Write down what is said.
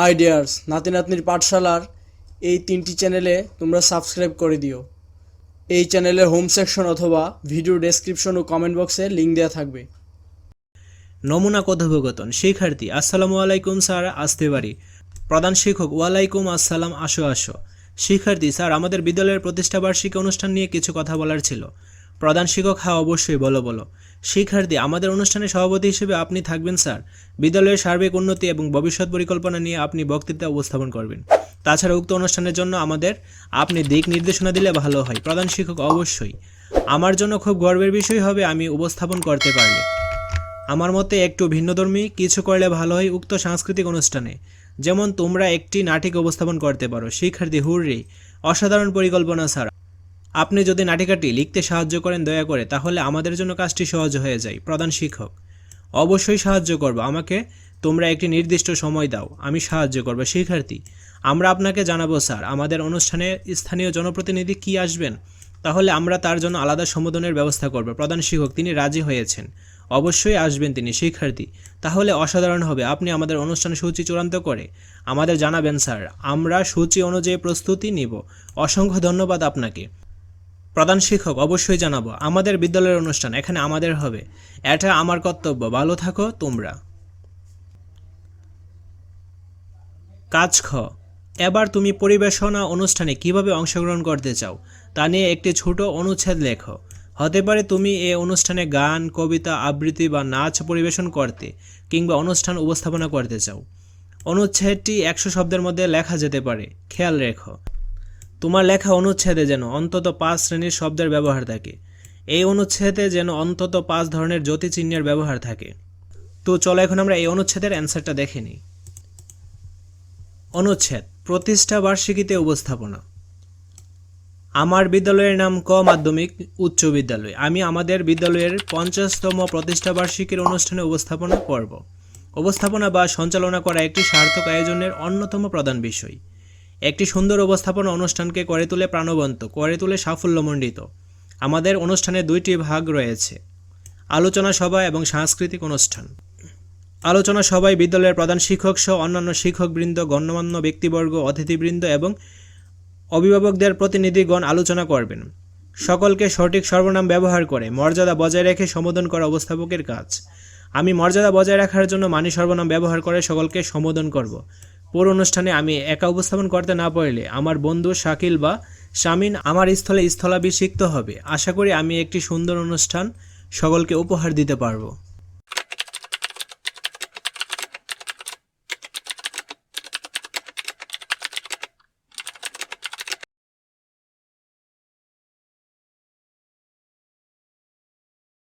High dears নাতি নাতনির পাঠশালার এই তিনটি চ্যানেলে তোমরা সাবস্ক্রাইব করে দিও। এই চ্যানেলের হোম সেকশন অথবা ভিডিও ডেসক্রিপশন ও কমেন্ট বক্সে লিঙ্ক দেওয়া থাকবে। নমুনা কথোপকথন, শিক্ষার্থী, আসসালামু আলাইকুম স্যার, আসতে পারি। প্রধান শিক্ষক, ওয়ালাইকুম আসসালাম, আসো আসো। শিক্ষার্থী, স্যার, আমাদের বিদ্যালয়ের প্রতিষ্ঠাবার্ষিকী অনুষ্ঠান নিয়ে কিছু কথা বলার ছিল। প্রধান শিক্ষক হ্যাঁ অবশ্যই, বলো বলো। শিক্ষার্থী আমাদের অনুষ্ঠানে সভাপতি হিসেবে আপনি থাকবেন, স্যার। বিদ্যালয়ের সার্বিক উন্নতি এবং ভবিষ্যৎ পরিকল্পনা নিয়ে আপনি বক্তৃতা উপস্থাপন করবেন। তাছাড়া উক্ত অনুষ্ঠানের জন্য আমাদের আপনি দিক নির্দেশনা দিলে ভালো হয়। প্রধান শিক্ষক অবশ্যই। আমার জন্য খুব গর্বের বিষয় হবে আমি উপস্থাপন করতে পারলে। আমার মতে একটু ভিন্নধর্মী, কিছু করলে ভালো হয় উক্ত সাংস্কৃতিক অনুষ্ঠানে। যেমন তোমরা একটি নাটিকা উপস্থাপন করতে পারো। শিক্ষার্থী হুররি। অসাধারণ পরিকল্পনা, স্যার। আপনি যদি নাটিকাটি লিখতে সাহায্য করেন, দয়া করে, তাহলে আমাদের জন্য কাজটি সহজ হয়ে যায়। প্রধান শিক্ষক, অবশ্যই সাহায্য করব। আমাকে তোমরা একটি নির্দিষ্ট সময় দাও, আমি সাহায্য করব। শিক্ষার্থী, আমরা আপনাকে জানাব, স্যার, আমাদের অনুষ্ঠানে স্থানীয় জনপ্রতিনিধি কি আসবেন? তাহলে আমরা তার জন্য আলাদা সম্বোধনের ব্যবস্থা করব। প্রধান শিক্ষক, তিনি রাজি হয়েছেন। অবশ্যই আসবেন তিনি। শিক্ষার্থী, তাহলে অসাধারণ হবে। আপনি আমাদের অনুষ্ঠান সূচি চূড়ান্ত করে আমাদের জানাবেন, স্যার। আমরা সূচি অনুযায়ী প্রস্তুতি নিব। অসংখ্য ধন্যবাদ আপনাকে। প্রধান শিক্ষক অবশ্যই জানাব, আমাদের বিদ্যালয়ের অনুষ্ঠান এখানে আমাদের হবে। এটা আমার কর্তব্য, ভালো থাকো তোমরা। কাজ খ, এবার তুমি পরিবেশনা অনুষ্ঠানে কীভাবে অংশগ্রহণ করতে চাও, তা নিয়ে একটি ছোট অনুচ্ছেদ লেখো। হতে পারে তুমি এ অনুষ্ঠানে গান, কবিতা, আবৃত্তি বা নাচ পরিবেশন করতে কিংবা অনুষ্ঠান উপস্থাপনা করতে চাও। অনুচ্ছেদটি একশো শব্দের মধ্যে লেখা যেতে পারে, খেয়াল রেখো। তোমার লেখা অনুচ্ছেদে যেন অন্তত পাঁচ শ্রেণির শব্দের ব্যবহার থাকে। এই অনুচ্ছেদে যেন অন্তত পাঁচ ধরনের জ্যোতিচিহ্নের ব্যবহার থাকে। তো চলো এখন আমরা এই অনুচ্ছেদের অ্যান্সারটা দেখে নিই। অনুচ্ছেদ, প্রতিষ্ঠা বার্ষিকীতে উপস্থাপনা। আমার বিদ্যালয়ের নাম ক মাধ্যমিক উচ্চ বিদ্যালয়। আমি আমাদের বিদ্যালয়ের পঞ্চাশতম প্রতিষ্ঠা বার্ষিকীর অনুষ্ঠানে উপস্থাপনা করব। উপস্থাপনা বা সঞ্চালনা করা একটি সার্থক আয়োজনের অন্যতম প্রধান বিষয়। একটি সুন্দর উপস্থাপনা অনুষ্ঠানকে করে তুলে প্রাণবন্ত, করে তুলে সাফল্যমণ্ডিত। আমাদের অনুষ্ঠানে দুইটি ভাগ রয়েছে। আলোচনা সভা এবং সাংস্কৃতিক অনুষ্ঠান। আলোচনা সভায় বিদ্যালয়ের প্রধান শিক্ষক সহ অন্যান্য শিক্ষকবৃন্দ, গণ্যমান্য ব্যক্তিবর্গ, অতিথিবৃন্দ এবং অভিভাবকদের প্রতিনিধিগণ আলোচনা করবেন। সকলকে সঠিক সর্বনাম ব্যবহার করে মর্যাদা বজায় রেখে সম্বোধন করা অবস্থাপকের কাজ। আমি মর্যাদা বজায় রাখার জন্য মানি সর্বনাম ব্যবহার করে সকলকে সম্বোধন করব। পুরো অনুষ্ঠানে আমি একা উপস্থাপন করতে না পারলে আমার বন্ধু শাকিল বা শামিন আমার স্থলে স্থলাভিষিক্ত হবে। আশা করি আমি একটি সুন্দর অনুষ্ঠান সকলকে উপহার দিতে পারব।